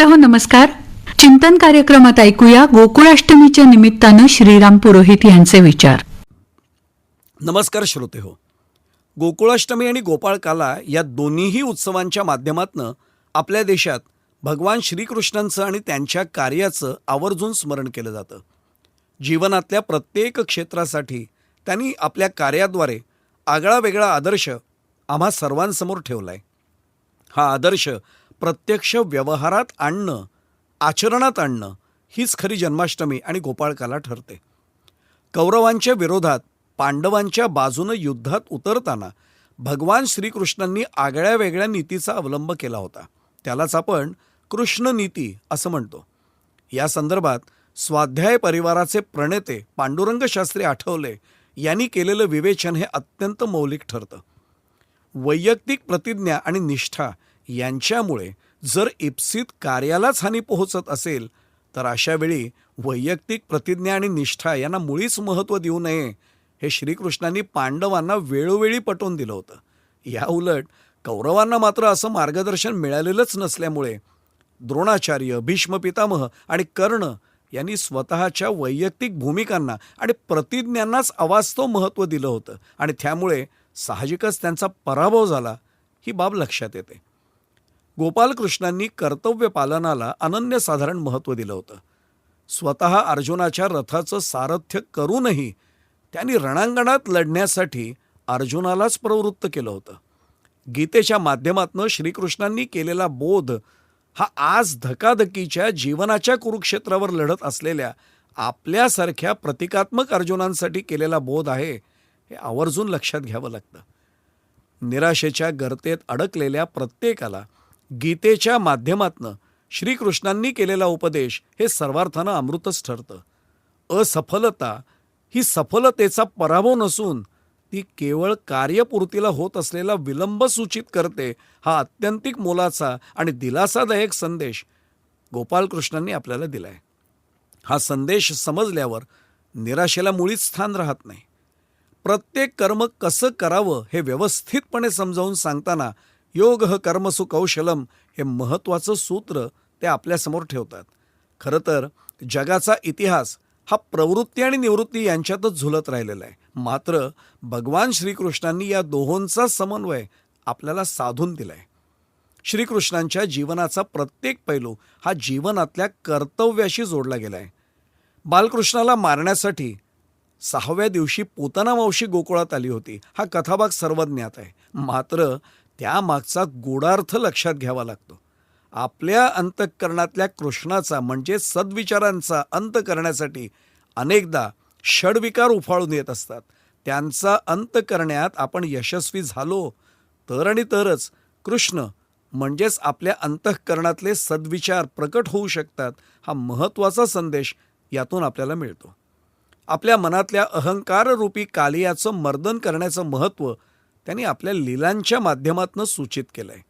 हो नमस्कार. चिंतन कार्यक्रमात ऐकूया गोकुळाष्टमीच्या निमित्तानं श्रीराम पुरोहित यांचे विचार. नमस्कार श्रोते हो. गोकुळाष्टमी आणि गोपाळकाला या दोन्हीही उत्सवांच्या माध्यमातनं आपल्या देशात भगवान श्रीकृष्णांचं आणि त्यांच्या कार्याचं आवर्जून स्मरण केलं जातं. जीवनातल्या प्रत्येक क्षेत्रासाठी त्यांनी आपल्या कार्याद्वारे आगळा वेगळा आदर्श आम्हा सर्वांसमोर ठेवला आहे हा आदर्श प्रत्यक्ष व्यवहारात आणणं आचरणात आणणं हीच खरी जन्माष्टमी आणि गोपाळकाला ठरते. कौरवांच्या विरोधात पांडवांच्या बाजूनं युद्धात उतरताना भगवान श्रीकृष्णांनी आगळ्या वेगळ्या नीतीचा अवलंब केला होता. त्यालाच आपण कृष्ण नीती असं म्हणतो. या संदर्भात स्वाध्याय परिवाराचे प्रणेते पांडुरंग शास्त्री आठवले यांनी केलेलं विवेचन हे अत्यंत मौलिक ठरतं. वैयक्तिक प्रतिज्ञा आणि निष्ठा यांच्यामुळे जर इप्सित कार्यालाच हानी पोहोचत असेल तर अशा वेळी वैयक्तिक प्रतिज्ञा आणि निष्ठा यांना मुळीच महत्त्व देऊ नये हे श्रीकृष्णांनी पांडवांना वेळोवेळी पटवून दिलं होतं. या उलट कौरवांना मात्र असं मार्गदर्शन मिळालेलंच नसल्यामुळे द्रोणाचार्य भीष्म पितामह आणि कर्ण यांनी स्वतःच्या वैयक्तिक भूमिकांना आणि प्रतिज्ञांनाच अवास्तव महत्त्व दिलं होतं आणि त्यामुळे साहजिकच त्यांचा पराभव झाला ही बाब लक्षात येते. गोपालकृष्णांनी कर्तव्य पालनाला अनन्यसाधारण महत्त्व दिलं होतं. स्वतः अर्जुनाच्या रथाचं सारथ्य करूनही त्यांनी रणांगणात लढण्यासाठी अर्जुनालाच प्रवृत्त केलं होतं. गीतेच्या माध्यमातनं श्रीकृष्णांनी केलेला बोध हा आज धकाधकीच्या जीवनाच्या कुरुक्षेत्रावर लढत असलेल्या आपल्यासारख्या प्रतिकात्मक अर्जुनांसाठी केलेला बोध आहे हे आवर्जून लक्षात घ्यावं लागतं. निराशेच्या गर्तेत अडकलेल्या प्रत्येकाला गीतेच्या माध्यमातनं श्रीकृष्णांनी केलेला उपदेश हे सर्वार्थानं अमृतच ठरतं. असफलता ही सफलतेचा पराभव नसून ती केवळ कार्यपूर्तीला होत असलेला विलंब सूचित करते हा अत्यंतिक मोलाचा आणि दिलासादायक संदेश गोपालकृष्णांनी आपल्याला दिलाय. हा संदेश समजल्यावर निराशेला मुळीच स्थान राहत नाही. प्रत्येक कर्म कसं करावं हे व्यवस्थितपणे समजावून सांगताना योग कर्मसु कौशलम हे महत्त्वाचं सूत्र ते आपल्यासमोर ठेवतात. खरं तर जगाचा इतिहास हा प्रवृत्ती आणि निवृत्ती यांच्यातच झुलत राहिलेला आहे. मात्र भगवान श्रीकृष्णांनी या दोहोंचा समन्वय आपल्याला साधून दिलाय. श्रीकृष्णांच्या जीवनाचा प्रत्येक पैलू हा जीवनातल्या कर्तव्याशी जोडला गेला आहे बालकृष्णाला मारण्यासाठी सहाव्या दिवशी पोतना मावशी गोकुळात आली होती. हा कथाभाग सर्वज्ञात आहे. मात्र त्यामागचा गूढार्थ लक्षात घ्यावा लागतो. आपल्या अंतःकरणातल्या कृष्णाचा म्हणजे सद्विचारांचा अंत करण्यासाठी अनेकदा षडविकार उफाळून येत असतात. त्यांचा अंत करण्यात आपण यशस्वी झालो तर आणि तरच कृष्ण म्हणजेच आपल्या अंतःकरणातले सद्विचार प्रकट होऊ शकतात हा महत्त्वाचा संदेश यातून आपल्याला मिळतो. आपल्या मनातल्या अहंकाररूपी कालियाचं मर्दन करण्याचं महत्त्व त्यांनी आपल्या लीलांच्या माध्यमातून सूचित केलं आहे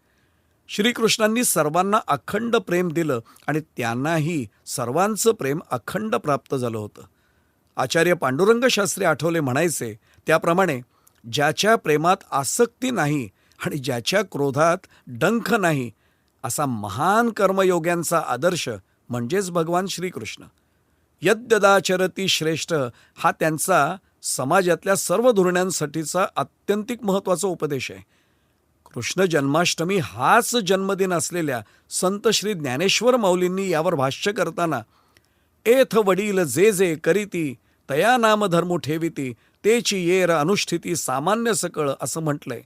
श्रीकृष्णांनी सर्वांना अखंड प्रेम दिलं आणि त्यांनाही सर्वांचं प्रेम अखंड प्राप्त झालं होतं. आचार्य पांडुरंग शास्त्री आठवले म्हणायचे त्याप्रमाणे ज्याच्या प्रेमात आसक्ती नाही आणि ज्याच्या क्रोधात डंख नाही असा महान कर्मयोग्यांचा आदर्श म्हणजेच भगवान श्रीकृष्ण. यद्यदाचरती श्रेष्ठ हा त्यांचा समाजातल्या सर्व धोरणांसाठीचा अत्यंतिक महत्त्वाचा उपदेश आहे. कृष्ण जन्माष्टमी हाच जन्मदिन असलेल्या संत श्री ज्ञानेश्वर माऊलींनी यावर भाष्य करताना एथ वडील जे जे करीती तया नाम धर्म ठेविती तेची येर अनुष्ठिती सामान्य सकळ असं म्हटलंय.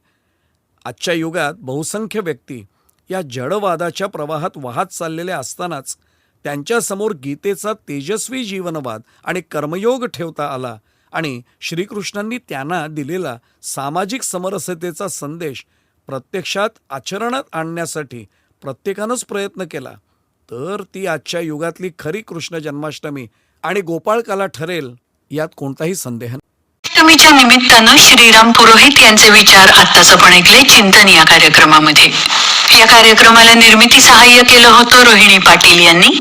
आजच्या युगात बहुसंख्य व्यक्ती या जडवादाच्या प्रवाहात वाहत चाललेल्या असतानाच त्यांच्यासमोर गीतेचा तेजस्वी जीवनवाद आणि कर्मयोग ठेवता आला आणि श्रीकृष्णांनी त्यांना दिलेला सामाजिक समरसतेचा संदेश प्रत्यक्षात आचरणात आणण्यासाठी प्रत्येकानंच प्रयत्न केला. तर ती आजच्या युगातली खरी कृष्ण जन्माष्टमी आणि गोपाळकाला ठरेल यात कोणताही संदेह नाही. अष्टमीच्या निमित्तानं श्रीराम पुरोहित यांचे विचार आत्ताच आपण ऐकले चिंतन या कार्यक्रमामध्ये. या कार्यक्रमाला निर्मिती सहाय्य केलं होतं रोहिणी पाटील यांनी.